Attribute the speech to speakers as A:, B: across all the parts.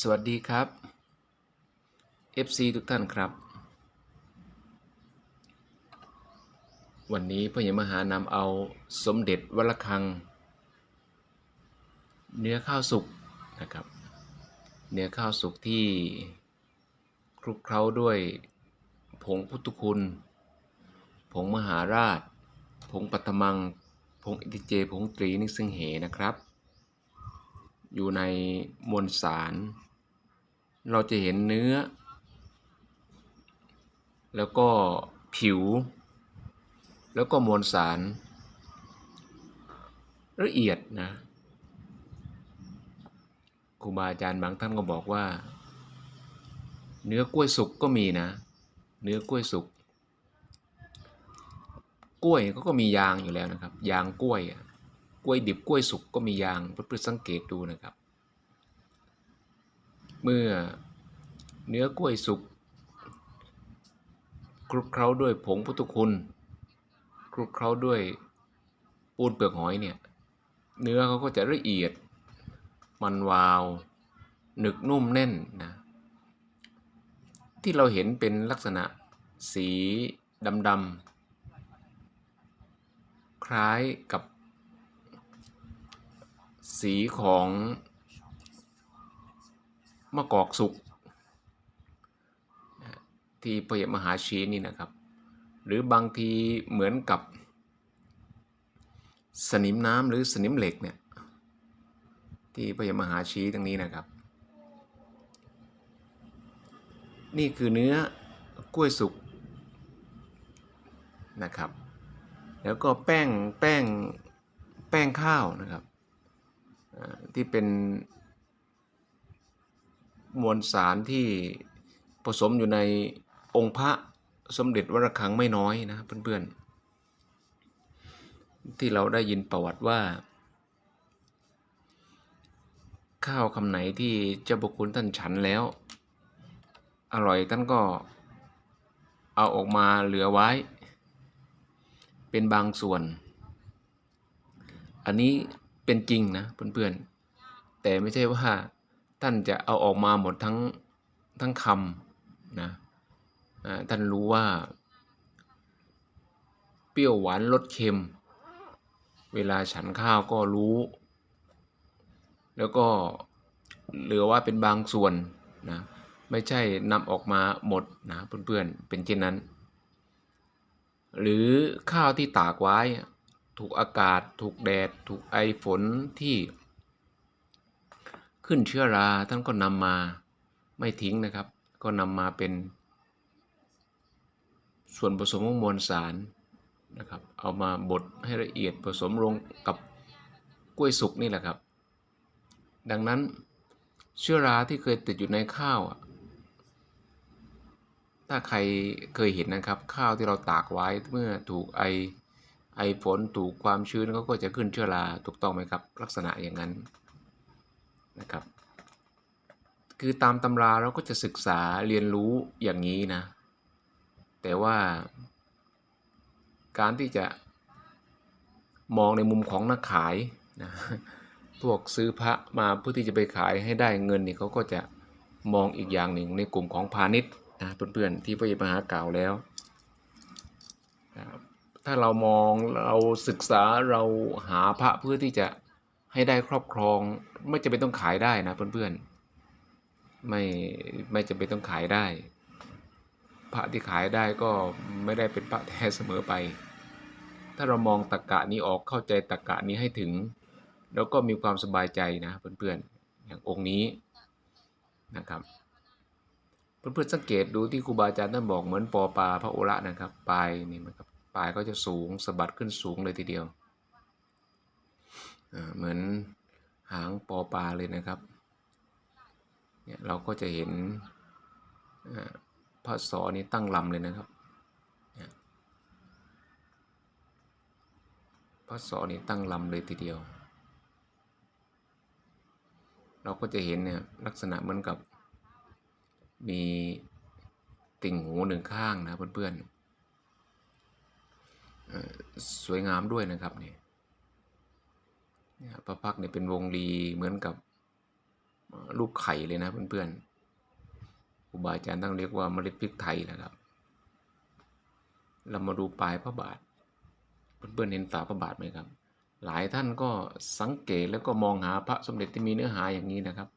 A: สวัสดีครับ FC ทุกท่านครับ วันนี้พ่อใหญ่มหานำเอาสมเด็จวัลคัง เนื้อข้าวสุกนะครับ เนื้อข้าวสุกที่คลุกเคล้าด้วยผงพุทธคุณ ผงมหาราช ผงปัตตมัง ผงอิติเจ ผงตรีนิซึ่งเหนะครับ อยู่ในมวลสาร เราจะเห็นเนื้อ แล้วก็ผิว แล้วก็มวลสาร ละเอียดนะครูบาอาจารย์บางท่านก็บอกว่า เนื้อกล้วยสุกก็มีนะ เนื้อกล้วยสุกกล้วยก็มียางอยู่แล้วนะครับ ยางกล้วยอะ กล้วยดิบกล้วยสุกก็มียางเพื่อสังเกตดูนะครับ เมื่อเนื้อกล้วยสุกคลุกเคล้าด้วยผงพุทธคุณคลุกเคล้าด้วยปูนเปลือกหอยเนี่ยเนื้อเขาก็จะละเอียดมันวาว หนึกนุ่มแน่นนะที่เราเห็นเป็นลักษณะสีดำๆคล้ายกับ สีของมะกอกสุกที่พระยมหาชีนี่นะครับ หรือบางทีเหมือนกับ สนิมน้ำหรือสนิมเหล็กเนี่ยที่พระยมหาชีตรงนี้นะครับ นี่คือเนื้อกล้วยสุกนะครับ แล้วก็แป้งแป้งแป้งข้าวนะครับ ที่เป็นมวลสารที่ผสมอยู่ในองค์พระสมเด็จวรคังไม่น้อยนะเพื่อนๆ ที่เราได้ยินประวัติว่า ข้าวคำไหนที่เจ้าบุคุณท่านฉันแล้ว อร่อยท่านก็เอาออกมาเหลือไว้ เป็นบางส่วน อันนี้ เป็นจริงนะเพื่อนๆ แต่ไม่ใช่ว่าท่านจะเอาออกมาหมดทั้งทั้งคำนะท่านรู้ว่า เปรี้ยวหวานรสเค็ม เวลาฉันข้าวก็รู้ แล้วก็เหลือว่าเป็นบางส่วนนะไม่ใช่นำออกมาหมดนะเพื่อนๆ เป็นเช่นนั้น หรือข้าวที่ตากไว้ ถูกอากาศ ถูกแดด ถูกไอฝนที่ขึ้นเชื้อราท่านก็นำมาไม่ทิ้งนะครับ ก็นำมาเป็น ส่วนผสมของมวลสารนะครับ เอามาบดให้ละเอียดผสมลงกับกล้วยสุกนี่แหละครับ ดังนั้นเชื้อราที่เคยติดอยู่ในข้าว ถ้าใครเคยเห็นนะครับ ข้าวที่เราตากไว้เมื่อถูกไอ ไอฝนถูกความชื้นเขาก็จะขึ้นเชื้อราถูกต้องไหมครับ ลักษณะอย่างนั้นนะครับ คือตามตำราเราก็จะศึกษาเรียนรู้อย่างนี้นะ แต่ว่าการที่จะมองในมุมของนักขายนะพวกซื้อพระมาเพื่อที่จะไปขายให้ได้เงินนี่เขาก็จะมองอีกอย่างหนึ่งในกลุ่มของพาณิชย์นะเพื่อนๆที่พระยมหากล่าวแล้วนะครับ ถ้าเรามองเราศึกษาเราหาพระเพื่อที่จะให้ได้ครอบครอง ไม่จำเป็นต้องขายได้นะเพื่อนๆไม่ไม่จำเป็นต้องขายได้ พระที่ขายได้ก็ไม่ได้เป็นพระแท้เสมอไป ถ้าเรามองตรกกะนี้ออกเข้าใจตรกกะนี้ให้ถึง แล้วก็มีความสบายใจนะเพื่อนๆอย่างองค์นี้นะครับเพื่อนๆสังเกตดูที่ครูบาอาจารย์ท่านบอกเหมือนปอปลาพระโอระนะครับปลายนี่นะครับ ปลายก็จะสูงสะบัดขึ้นสูงเลยทีเดียว เหมือนหางปอปลาเลยนะครับ เนี่ยเราก็จะเห็นอ่าพระศอนี้ตั้งลำเลยนะครับเนี่ยพระศอนี้ตั้งลำเลยทีเดียว เราก็จะเห็นเนี่ยลักษณะเหมือนกับมีติ่งหูหนึ่งข้างนะเพื่อนๆ สวยงามด้วยนะครับนี่เนี่ยพระพักเนี่ยเป็นวงรีเหมือนกับลูกไข่เลยนะเพื่อนๆครูบาอาจารย์ต้องเรียกว่าเมล็ดพริกไทยนะครับ เรามาดูปลายพระบาท เพื่อนๆเห็นฝาพระบาทไหมครับ หลายท่านก็สังเกตแล้วก็มองหาพระสมเด็จที่มีเนื้อหาอย่างนี้นะครับ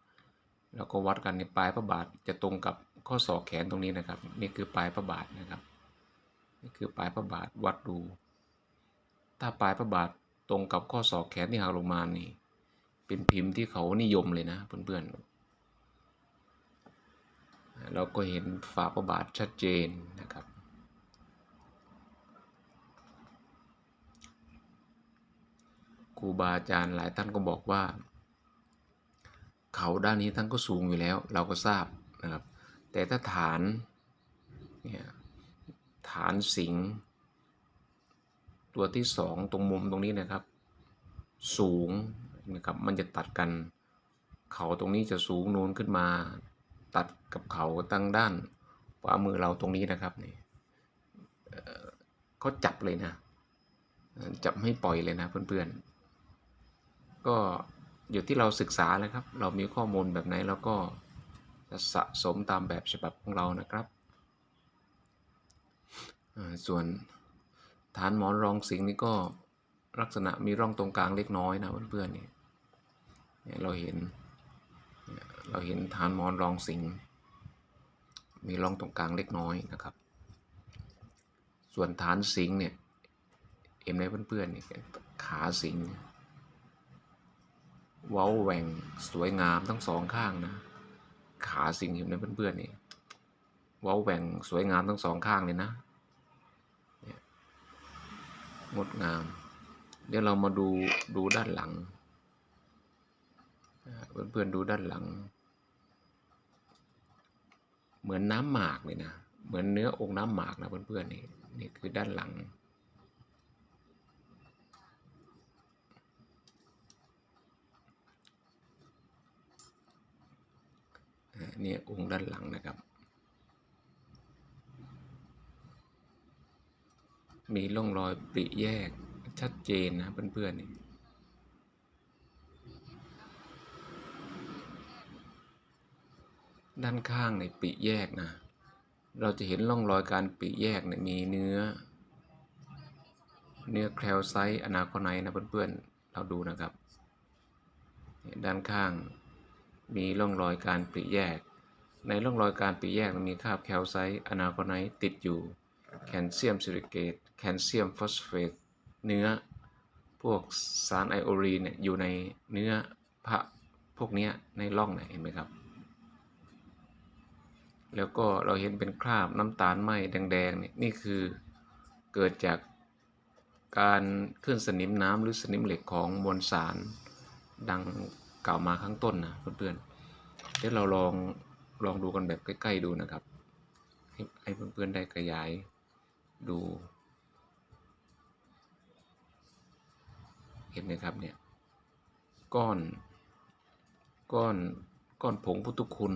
A: แล้วก็วัดกันในปลายพระบาทจะตรงกับข้อศอกแขนตรงนี้นะครับ นี่คือปลายพระบาทนะครับ นี่คือปลายพระบาทวัดดู ถ้าปลายพระบาทตรงกับข้อศอกแขนที่หักลงมานี่ เป็นพิมพ์ที่เขานิยมเลยนะเพื่อนๆเราก็เห็นฝาพระบาทชัดเจนนะครับครูบาอาจารย์หลายท่านก็บอกว่า เขาด้านนี้ท่านก็สูงอยู่แล้ว เราก็ทราบนะครับ แต่ถ้าฐานเนี่ย ฐานสิง ตัวที่สองตรงมุมตรงนี้นะครับ สูงนะครับ มันจะตัดกัน เขาตรงนี้จะสูงนูนขึ้นมา ตัดกับเขาตั้งด้านขวามือเราตรงนี้นะครับนี่เอ่อเขาจับเลยนะ จับไม่ปล่อยเลยนะเพื่อนๆ ก็อยู่ที่เราศึกษาแล้วครับ เรามีข้อมูลแบบไหนเราก็จะสะสมตามแบบฉบับของเรานะครับ ส่วนฐานหมอนรองสิงห์นี่ก็ลักษณะมีร่องตรงกลางเล็กน้อยนะเพื่อนๆนี่เนี่ยเราเห็น เราเห็นฐานหมอนรองสิงห์มีร่องตรงกลางเล็กน้อยนะครับ ส่วนฐานสิงห์เนี่ยเห็นไหมเพื่อนๆนี่ขาสิงห์เว้าแหว่งสวยงามทั้งสองข้างนะ ขาสิงห์เห็นไหมเพื่อนๆนี่เว้าแหว่งสวยงามทั้งสองข้างเลยนะ งดงาม เดี๋ยวเรามาดูดูด้านหลังเพื่อนๆดูด้านหลัง เหมือนน้ำหมากเลยนะ เหมือนเนื้อองค์น้ำหมากนะเพื่อนๆนี่นี่คือด้านหลังเนี่ยองค์ด้านหลังนะครับ มีร่องรอยปริแยกชัดเจนนะเพื่อนๆนี่ด้านข้างในปริแยกนะ เราจะเห็นร่องรอยการปริแยกเนี่ยมีเนื้อ เนื้อแคลไซต์อนาโคไนท์นะเพื่อนๆ เราดูนะครับ ด้านข้างมีร่องรอยการปริแยก ในร่องรอยการปริแยกมีคราบแคลไซต์อนาโคไนท์ติดอยู่ แคลเซียมซิลิเกตแคลเซียมฟอสเฟตเนื้อ พวกสารไอโอรีนเนี่ยอยู่ในเนื้อพระพวกเนี้ยในร่องไหนเห็นไหมครับ แล้วก็เราเห็นเป็นคราบน้ำตาลไหมแดงๆเนี่ยนี่คือเกิดจากการขึ้นสนิมน้ำหรือสนิมเหล็กของมวลสารดังกล่าวมาข้างต้นนะเพื่อนๆ เดี๋ยวเราลองลองดูกันแบบใกล้ ๆ ดูนะครับ ให้ให้เพื่อนๆได้ขยาย ดู เห็นไหมครับเนี่ย ก้อน ก้อน ก้อนผงพุทุคุณ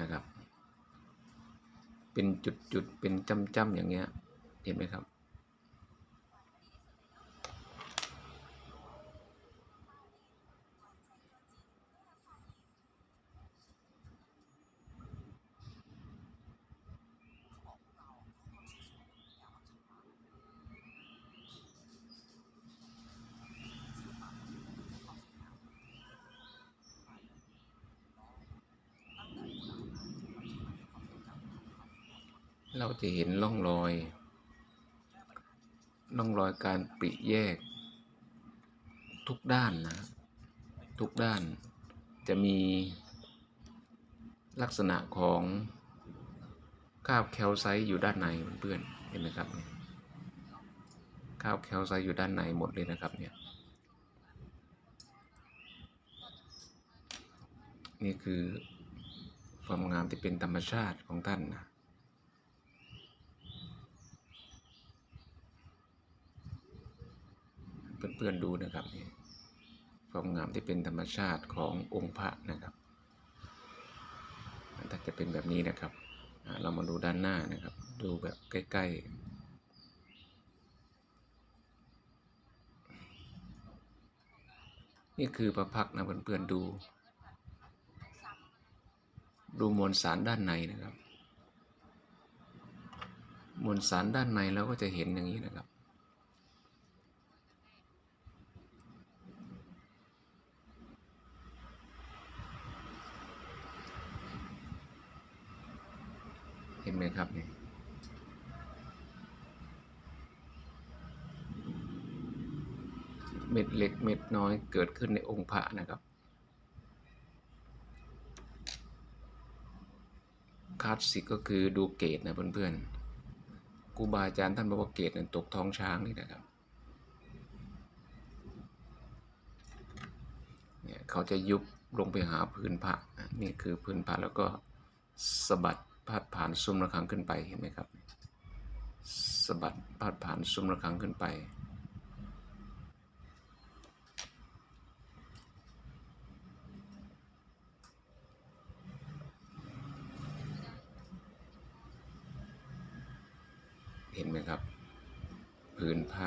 A: นะครับ เป็นจุดๆ เป็นจ้ำๆอย่างเงี้ย เห็นไหมครับ เราจะเห็นร่องรอยร่องรอยการปริแยก ทุกด้านนะทุกด้านจะมีลักษณะของคาบแคลไซต์อยู่ด้านในเพื่อนเห็นไหมครับคาบแคลไซต์อยู่ด้านในหมดเลยนะครับเนี่ยนี่คือความงามที่เป็นธรรมชาติของท่านนะ เพื่อนๆดูนะครับนี่ความงามที่เป็นธรรมชาติขององค์พระนะครับถ้าจะเป็นแบบนี้นะครับ เรามาดูด้านหน้านะครับ ดูแบบใกล้ ๆนี่คือพระพักนะเพื่อนๆดู ดูมวลสารด้านในนะครับ มวลสารด้านในเราก็จะเห็นอย่างนี้นะครับ เห็นไหมครับนี่ เล็กเม็ดน้อยเกิดขึ้นในองค์พระนะครับคลาสสิกก็คือดูเกตนะเพื่อนๆครูบาอาจารย์ท่านบอกว่าเกตนี่ยตกท้องช้างนี่นะครับเนี่ยเขาจะยุบลงไปหาพื้นพระนี่คือพื้นพระแล้วก็สะบัดพาดผ่านซุ้มระฆังขึ้นไปเห็นไหมครับสะบัดพาดผ่านซุ้มระฆังขึ้นไป ห็นไหมครับ พื้นพระ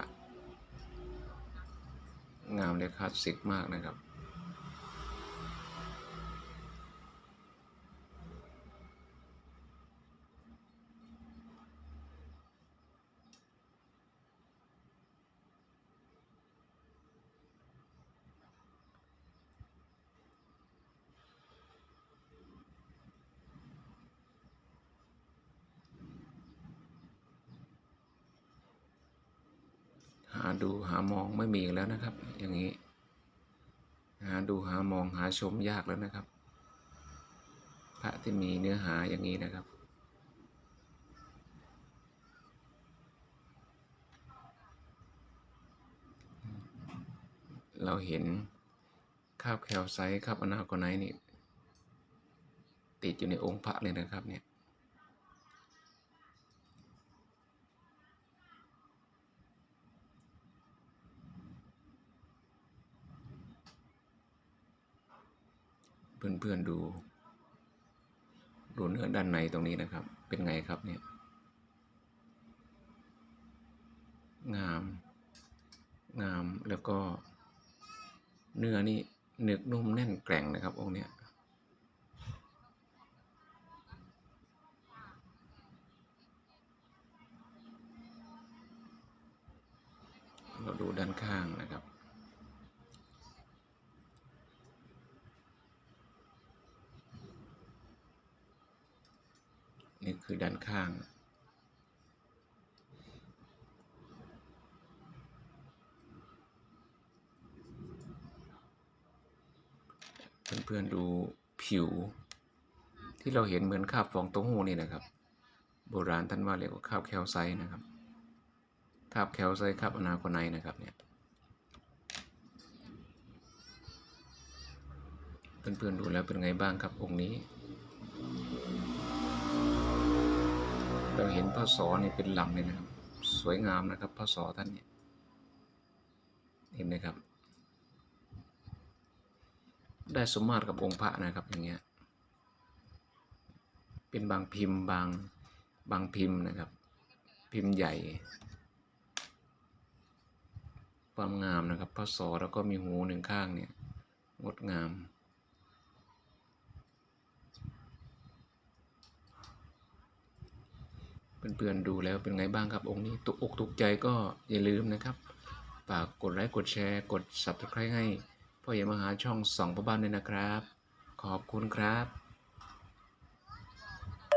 A: งามเลยคลาสสิกมากนะครับ ดูหามองไม่มีแล้วนะครับ อย่างนี้ หาดูหามองหาชมยากแล้วนะครับ พระที่มีเนื้อหาอย่างนี้นะครับ เราเห็นคาบแคลไซต์คาบอนาโกไนท์นี่ติดอยู่ในองค์พระเลยนะครับเนี่ย เพื่อนๆดูดูเนื้อด้านในตรงนี้นะครับ เป็นไงครับเนี่ย งาม งามแล้วก็ เนื้อนี่หนึกนุ่มแน่นแกร่งนะครับองค์เนี้ยเราดูด้านข้างนะครับ นี่คือด้านข้าง เพื่อนๆดูผิว ที่เราเห็นเหมือนคาบฟองเต้าหู้นี่นะครับ โบราณท่านว่าเรียกว่าคาบแคลไซนะครับคาบแคลไซคาบอนาคไนท์นะครับเนี่ยเพื่อนๆดูแล้วเป็นไงบ้างครับองค์นี้ เห็นพระศอนี่เป็นลำเลยนะครับ สวยงามนะครับพระศอท่านเนี่ยเห็นไหมครับ ได้สมมาตรกับองค์พระนะครับอย่างเงี้ยเป็นบางพิมพ์บางบางพิมพ์นะครับ พิมพ์ใหญ่ ความงามนะครับพระศอแล้วก็มีหูหนึ่งข้างเนี่ยงดงาม เพื่อนๆดูแล้วเป็นไงบ้างครับองค์นี้ตุกอกตุกใจก็อย่าลืมนะครับฝากกดไลค์กดแชร์กด subscribe ให้พ่อใหญ่มหาช่องสองพระบ้านด้วยนะครับ ขอบคุณครับ